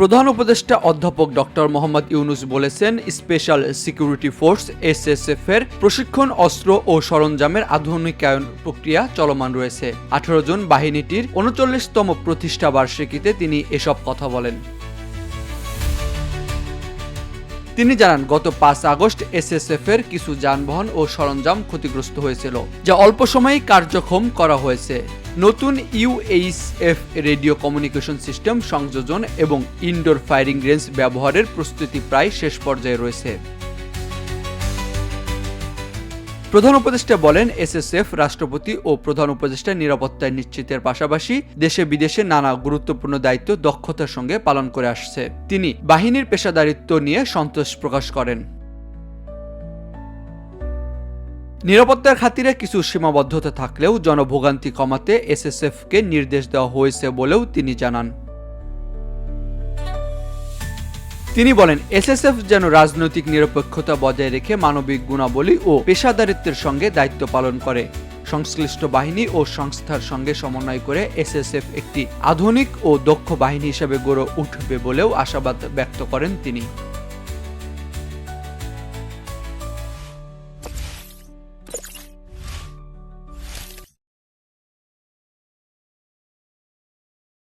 প্রধান উপদেষ্টা অধ্যাপক ডক্টর মোহাম্মদ ইউনুস বলেছেন, স্পেশাল সিকিউরিটি ফোর্স, এসএসএফ এর প্রশিক্ষণ, অস্ত্র ও সরঞ্জামের আধুনিকায়ন প্রক্রিয়া চলমান রয়েছে। আঠারো জন বাহিনীটির উনচল্লিশতম প্রতিষ্ঠা বার্ষিকীতে তিনি এসব কথা বলেন। তিনি জানান, গত পাঁচ আগস্ট এসএসএফ এর কিছু যানবাহন ও সরঞ্জাম ক্ষতিগ্রস্ত হয়েছিল, যা অল্প সময়ে কার্যক্ষম করা হয়েছে। নতুন ইউএইচএফ রেডিও কমিউনিকেশন সিস্টেম সংযোজন এবং ইনডোর ফায়ারিং রেঞ্জ ব্যবহারের প্রস্তুতি প্রায় শেষ পর্যায়ে রয়েছে। প্রধান উপদেষ্টা বলেন, এসএসএফ, রাষ্ট্রপতি ও প্রধান উপদেষ্টা নিরাপত্তা নিশ্চিতের পাশাপাশি দেশে বিদেশে নানা গুরুত্বপূর্ণ দায়িত্ব দক্ষতার সঙ্গে পালন করে আসছে। তিনি বাহিনীর পেশাদারিত্ব নিয়ে সন্তোষ প্রকাশ করেন। নিরাপত্তার খাতিরে কিছু সীমাবদ্ধতা থাকলেও জনভোগান্তি কমাতে এসএসএফকে নির্দেশ দেওয়া হয়েছে বলেও তিনি জানান। তিনি বলেন, এসএসএফ যেন রাজনৈতিক নিরপেক্ষতা বজায় রেখে মানবিক গুণাবলী ও পেশাদারিত্বের সঙ্গে দায়িত্ব পালন করে। সংশ্লিষ্ট বাহিনী ও সংস্থার সঙ্গে সমন্বয় করে এসএসএফ একটি আধুনিক ও দক্ষ বাহিনী হিসেবে গড়ে উঠবে বলেও আশাবাদ ব্যক্ত করেন তিনি।